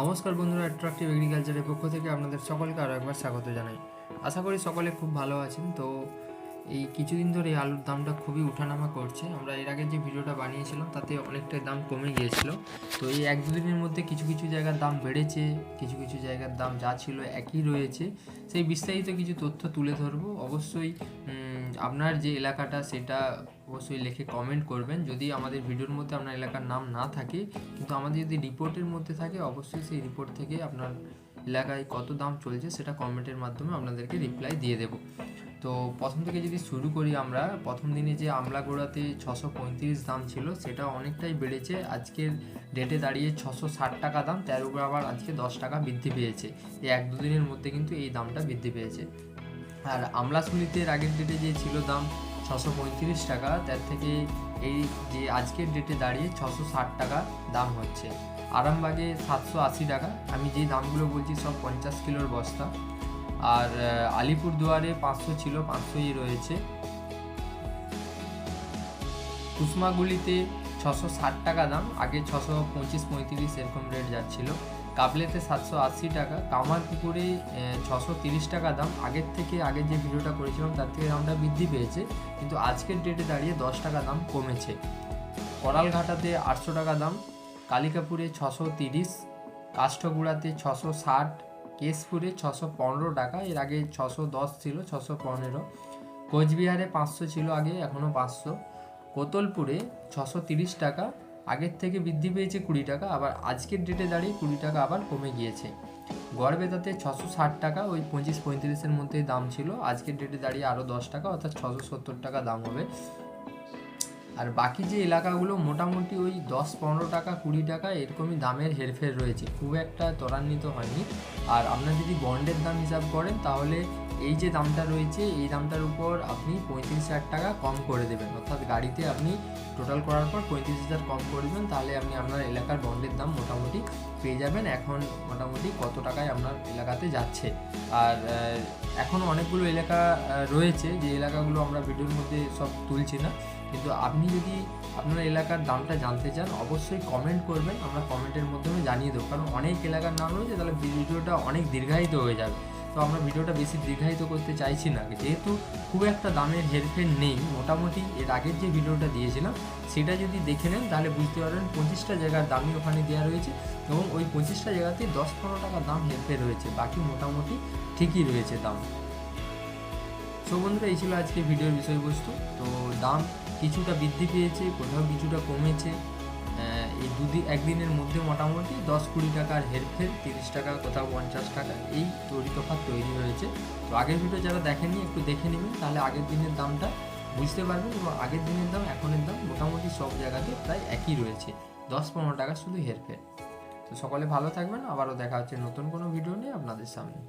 নমস্কার বন্ধুরা অ্যাট্রাকটিভ এগ্রিকালচারের পক্ষ থেকে আপনাদের সকলকে আরও একবার স্বাগত জানাই। আশা করি সকলে খুব ভালো আছেন, তো এই কিছুদিন ধরে এই আলুর দামটা খুবই ওঠানামা করছে। আমরা এর আগে যে ভিডিওটা বানিয়েছিলাম, তাতে অনেকটাই দাম কমে গিয়েছিল। তো এই এক দুদিনের মধ্যে কিছু কিছু জায়গার দাম বেড়েছে, কিছু কিছু জায়গার দাম যা ছিল একই রয়েছে। সেই বিস্তারিত কিছু তথ্য তুলে ধরবো। অবশ্যই আপনার যে এলাকাটা, সেটা অবশ্যই লিখে কমেন্ট করবেন। যদি আমাদের ভিডিওর মধ্যে আপনার এলাকার নাম না থাকে, কিন্তু আমাদের যদি রিপোর্টের মধ্যে থাকে, অবশ্যই সেই রিপোর্ট থেকে আপনার এলাকায় কত দাম চলছে, সেটা কমেন্টের মাধ্যমে আপনাদেরকে রিপ্লাই দিয়ে দেবো। তো প্রথম থেকে যদি শুরু করি আমরা, প্রথম দিনে যে আমলা গোড়াতে ছশো পঁয়ত্রিশ দাম ছিল, সেটা অনেকটাই বেড়েছে। আজকের ডেটে দাঁড়িয়ে ছশো ষাট টাকা দাম, তার আবার আজকে দশ টাকা বৃদ্ধি পেয়েছে। এই এক দুদিনের মধ্যে কিন্তু এই দামটা বৃদ্ধি পেয়েছে। আর আমলাশুলিতে এর আগের ডেটে যে ছিল দাম ছশো পঁয়ত্রিশ টাকা, তার থেকে এই যে আজকের ডেটে দাঁড়িয়ে ছশো ষাট টাকা দাম হচ্ছে। আরামবাগে সাতশো আশি টাকা। আমি যে দামগুলো বলছি সব পঞ্চাশ কিলোর বস্তা। আর আহ, আলিপুরদুয়ারে পাঁচশো ছিল পাঁচশোই রয়েছে। কুসমাগুলিতে ছশো ষাট টাকা দাম আগে ছশো পঁচিশ পঁয়ত্রিশ এরকম রেট যাচ্ছিল। কাবলেতে সাতশো আশি টাকা কামারপুকুরে ছশো তিরিশ টাকা দাম। আগের থেকে আগে যে ভিডিওটা করেছিলাম তার থেকে দামটা বৃদ্ধি পেয়েছে। কিন্তু আজকের ডেটে দাঁড়িয়ে দশ টাকা দাম কমেছে। করালঘাটাতে আটশো টাকা দাম কালিকাপুরে ছশো তিরিশ কাষ্ঠগুড়াতে ছশো ষাট কেশপুরে ছশো পনেরো টাকা এর আগে ছশো দশ ছিল, ছশো পনেরো। কোচবিহারে পাঁচশো ছিল, আগে এখনও পাঁচশো। কোতলপুরে ছশো তিরিশ টাকা, আগের থেকে বৃদ্ধি পেয়েছে কুড়ি টাকা, আবার আজকের ডেটে দাঁড়িয়ে কুড়ি টাকা আবার কমে গিয়েছে। গড়বেতাতে ছশো ষাট টাকা, ওই পঁচিশ পঁয়ত্রিশের মধ্যেই দাম ছিল, আজকের ডেটে দাঁড়িয়ে আরও দশ টাকা, অর্থাৎ ছশো সত্তর টাকা দাম হবে। আর বাকি যে এলাকাগুলো মোটামুটি ওই দশ পনেরো টাকা, কুড়ি টাকা এরকমই দামের হেরফের রয়েছে। খুব একটা ত্বরান্বিত হয়নি। আর আপনার যদি বন্ডের দাম হিসাব করেন, তাহলে এই যে দামটা রয়েছে, এই দামটার উপর আপনি পঁয়ত্রিশ হাজার টাকা কম করে দেবেন। অর্থাৎ গাড়িতে আপনি টোটাল করার পর পঁয়ত্রিশ হাজার কম করে দেবেন, তাহলে আপনি আপনার এলাকার বন্ডের দাম মোটামুটি পেয়ে যাবেন। এখন মোটামুটি কত টাকায় আপনার এলাকাতে যাচ্ছে? আর এখনও অনেকগুলো এলাকা রয়েছে, যে এলাকাগুলো আমরা ভিডিওর মধ্যে সব তুলছি না। কিন্তু আপনি যদি আপনার এলাকার দামটা জানতে চান, অবশ্যই কমেন্ট করবেন। আমরা কমেন্টের মাধ্যমে জানিয়ে দেবো। কারণ অনেক এলাকার নাম রয়েছে, তাহলে ভিডিওটা অনেক দীর্ঘায়িত হয়ে যাবে। তো আমরা ভিডিওটা বেশি দীর্ঘায়িত করতে চাইছি না। যেহেতু খুব একটা দামের হেরফের নেই, মোটামুটি এর আগের যে ভিডিওটা দিয়েছিলাম, সেটা যদি দেখে নেন, তাহলে বুঝতে পারবেন পঁচিশটা জায়গার দামই ওখানে দেওয়া রয়েছে এবং ওই পঁচিশটা জায়গাতেই দশ পনেরো টাকা দাম হেরফের রয়েছে, বাকি মোটামুটি ঠিকই রয়েছে দাম। সো বন্ধুরা, এই ছিল আজকে ভিডিওর বিষয়বস্তু। তো দাম কিছুটা বৃদ্ধি পেয়েছে, কোথাও কিছুটা কমেছে। এই দুদিন, একদিনের মধ্যে মোটামুটি দশ কুড়ি টাকার হেরফের, তিরিশ টাকা, কোথাও পঞ্চাশ টাকা এই তৈরি তফাৎ তৈরি হয়েছে। তো আগের ভিডিও যারা দেখেননি, একটু দেখে নেবেন, তাহলে আগের দিনের দামটা বুঝতে পারবেন এবং আগের দিনের দাম, এখনের দাম মোটামুটি সব জায়গাতে প্রায় একই রয়েছে। দশ পনেরো টাকা শুধু হেরফের। তো সকলে ভালো থাকবেন, আবারও দেখা হচ্ছে নতুন কোনো ভিডিও নিয়ে আপনাদের সামনে।